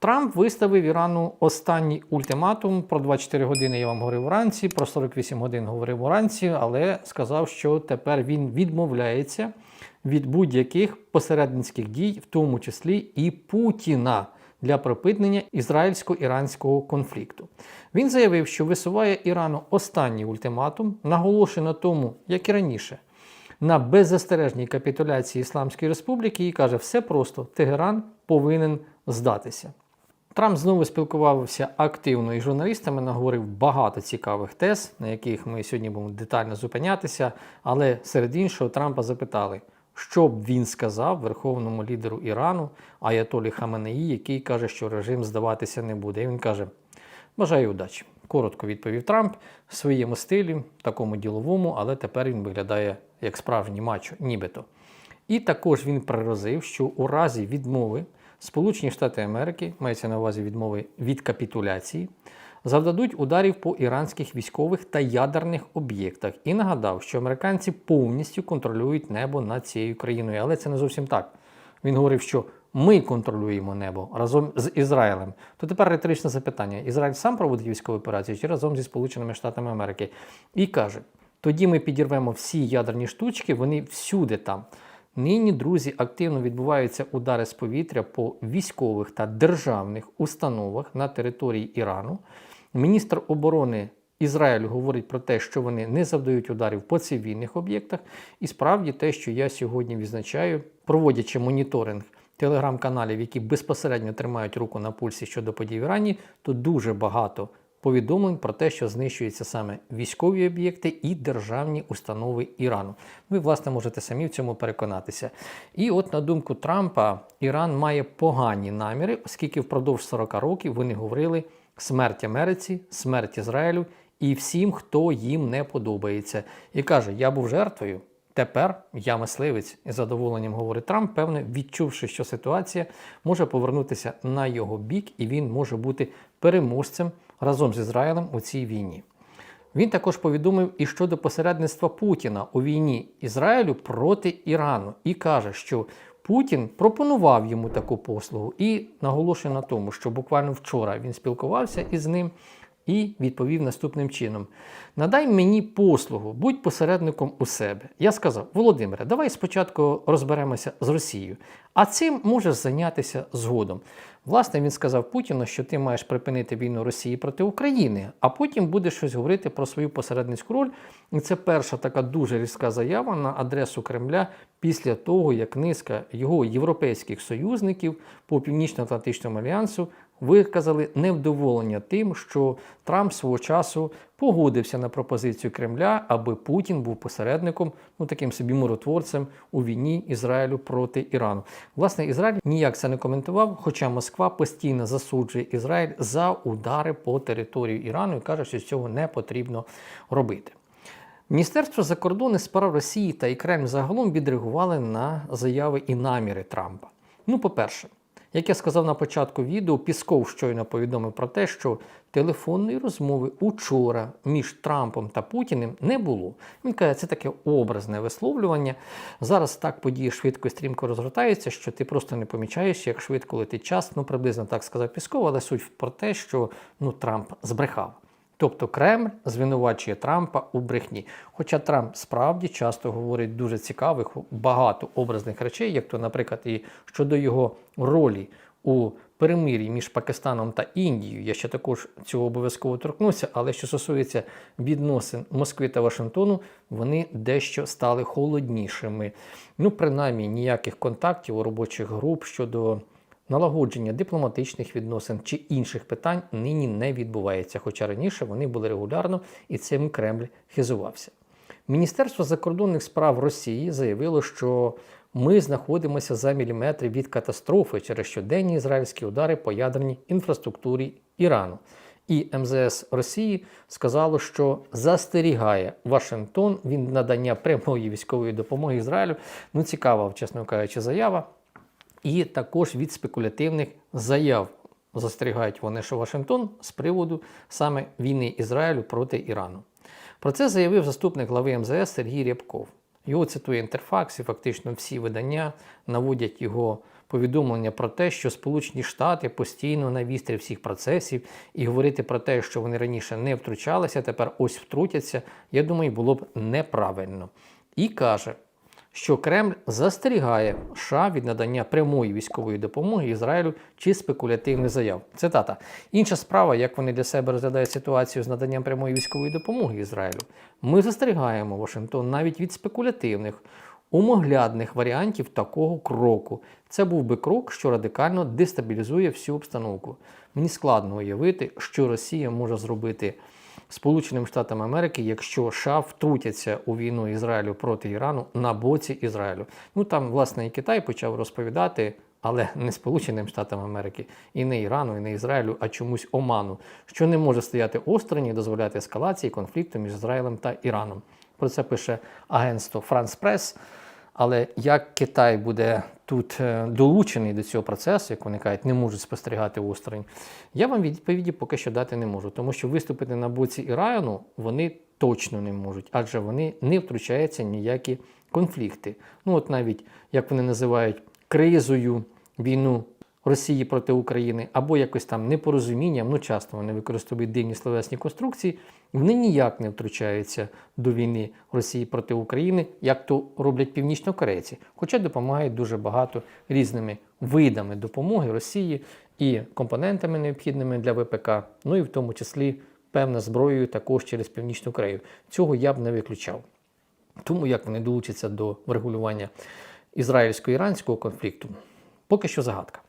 Трамп виставив Ірану останній ультиматум. Про 24 години я вам говорив вранці, про 48 годин говорив вранці, але сказав, що тепер він відмовляється від будь-яких посередницьких дій, в тому числі і Путіна для припинення ізраїльсько-іранського конфлікту. Він заявив, що висуває Ірану останній ультиматум, наголошує на тому, як і раніше, на беззастережній капітуляції Ісламської Республіки і каже, все просто Тегеран повинен здатися. Трамп знову спілкувався активно із журналістами, наговорив багато цікавих тез, на яких ми сьогодні будемо детально зупинятися. Але серед іншого Трампа запитали, що б він сказав верховному лідеру Ірану Аятолі Хаменеї, який каже, що режим здаватися не буде. І він каже: Бажаю удачі. Коротко відповів Трамп в своєму стилі, такому діловому, але тепер він виглядає як справжній мачо, нібито. І також він пригрозив, що у разі відмови Сполучені Штати Америки, мається на увазі відмови від капітуляції, завдадуть ударів по іранських військових та ядерних об'єктах. І нагадав, що американці повністю контролюють небо над цією країною. Але це не зовсім так. Він говорив, що ми контролюємо небо разом з Ізраїлем. То тепер риторичне запитання: Ізраїль сам проводить військові операції чи разом зі Сполученими Штатами Америки? І каже: тоді ми підірвемо всі ядерні штучки, вони всюди там. Нині, друзі, активно відбуваються удари з повітря по військових та державних установах на території Ірану. Міністр оборони Ізраїлю говорить про те, що вони не завдають ударів по цивільних об'єктах. І справді те, що я сьогодні відзначаю, проводячи моніторинг телеграм-каналів, які безпосередньо тримають руку на пульсі щодо подій в Ірані, то дуже багато повідомлень про те, що знищуються саме військові об'єкти і державні установи Ірану. Ви, власне, можете самі в цьому переконатися. І от, на думку Трампа, Іран має погані наміри, оскільки впродовж 40 років вони говорили смерть Америці, смерть Ізраїлю і всім, хто їм не подобається. І каже: Я був жертвою. Тепер я мисливець із задоволенням говорить Трамп, певне, відчувши, що ситуація може повернутися на його бік, і він може бути переможцем разом з Ізраїлем у цій війні. Він також повідомив і щодо посередництва Путіна у війні Ізраїлю проти Ірану і каже, що Путін пропонував йому таку послугу і наголошує на тому, що буквально вчора він спілкувався із ним і відповів наступним чином: Надай мені послугу, будь посередником у себе. Я сказав: Володимире, давай спочатку розберемося з Росією, а цим можеш зайнятися згодом. Власне, він сказав Путіну, що ти маєш припинити війну Росії проти України, а потім будеш щось говорити про свою посередницьку роль. І це перша така дуже різка заява на адресу Кремля після того, як низка його європейських союзників по Північно-Атлантичному альянсу виказали невдоволення тим, що Трамп свого часу погодився на пропозицію Кремля, аби Путін був посередником, ну таким собі миротворцем у війні Ізраїлю проти Ірану. Власне, Ізраїль ніяк це не коментував, хоча Москва постійно засуджує Ізраїль за удари по території Ірану і каже, що цього не потрібно робити. Міністерство закордонних справ Росії та і Кремль загалом відреагували на заяви і наміри Трампа. Ну, по-перше, як я сказав на початку відео, Пісков щойно повідомив про те, що телефонної розмови учора між Трампом та Путіним не було. Він каже, це таке образне висловлювання. Зараз так події швидко і стрімко розгортаються, що ти просто не помічаєш, як швидко летить час. Ну, приблизно так сказав Пісков, але суть про те, що ну, Трамп збрехав. Тобто Кремль звинувачує Трампа у брехні. Хоча Трамп справді часто говорить дуже цікавих, багато образних речей, як то, наприклад, і щодо його ролі у перемир'ї між Пакистаном та Індією. Я ще також цього обов'язково торкнуся, але що стосується відносин Москви та Вашингтону, вони дещо стали холоднішими. Ну, принаймні, ніяких контактів у робочих груп щодо. Налагодження дипломатичних відносин чи інших питань нині не відбувається, хоча раніше вони були регулярно і цим Кремль хизувався. Міністерство закордонних справ Росії заявило, що ми знаходимося за міліметри від катастрофи через щоденні ізраїльські удари по ядерній інфраструктурі Ірану. І МЗС Росії сказало, що застерігає Вашингтон від надання прямої військової допомоги Ізраїлю. Ну, цікава, чесно кажучи, заява. І також від спекулятивних заяв застерігають вони, що Вашингтон з приводу саме війни Ізраїлю проти Ірану. Про це заявив заступник глави МЗС Сергій Рябков. Його цитує інтерфакс, і фактично всі видання наводять його повідомлення про те, що Сполучені Штати постійно на вістрі всіх процесів, і говорити про те, що вони раніше не втручалися, тепер ось втрутяться, я думаю, було б неправильно. І каже, що Кремль застерігає США від надання прямої військової допомоги Ізраїлю чи спекулятивних заяв. Цитата. Інша справа, як вони для себе розглядають ситуацію з наданням прямої військової допомоги Ізраїлю. Ми застерігаємо Вашингтон навіть від спекулятивних, умоглядних варіантів такого кроку. Це був би крок, що радикально дестабілізує всю обстановку. Мені складно уявити, що Росія може зробити. Сполученим Штатам Америки, якщо США втрутяться у війну Ізраїлю проти Ірану на боці Ізраїлю. Ну там, власне, і Китай почав розповідати, але не Сполученим Штатам Америки, і не Ірану, і не Ізраїлю, а чомусь Оману, що не може стояти осторонь і дозволяти ескалації конфлікту між Ізраїлем та Іраном. Про це пише агентство France Press. Але як Китай буде тут е, долучений до цього процесу, як вони кажуть, не можуть спостерігати осторонь, я вам відповіді поки що дати не можу, тому що виступити на боці Ірану вони точно не можуть, адже вони не втручаються в ніякі конфлікти. Ну от навіть як вони називають кризою війну Росії проти України, або якось там непорозумінням, ну часто вони використовують дивні словесні конструкції, вони ніяк не втручаються до війни Росії проти України, як то роблять північнокорейці, хоча допомагають дуже багато різними видами допомоги Росії і компонентами необхідними для ВПК, ну і в тому числі певна зброєю також через Північну Корею. Цього я б не виключав. Тому як вони долучаться до врегулювання ізраїльсько-іранського конфлікту, поки що загадка.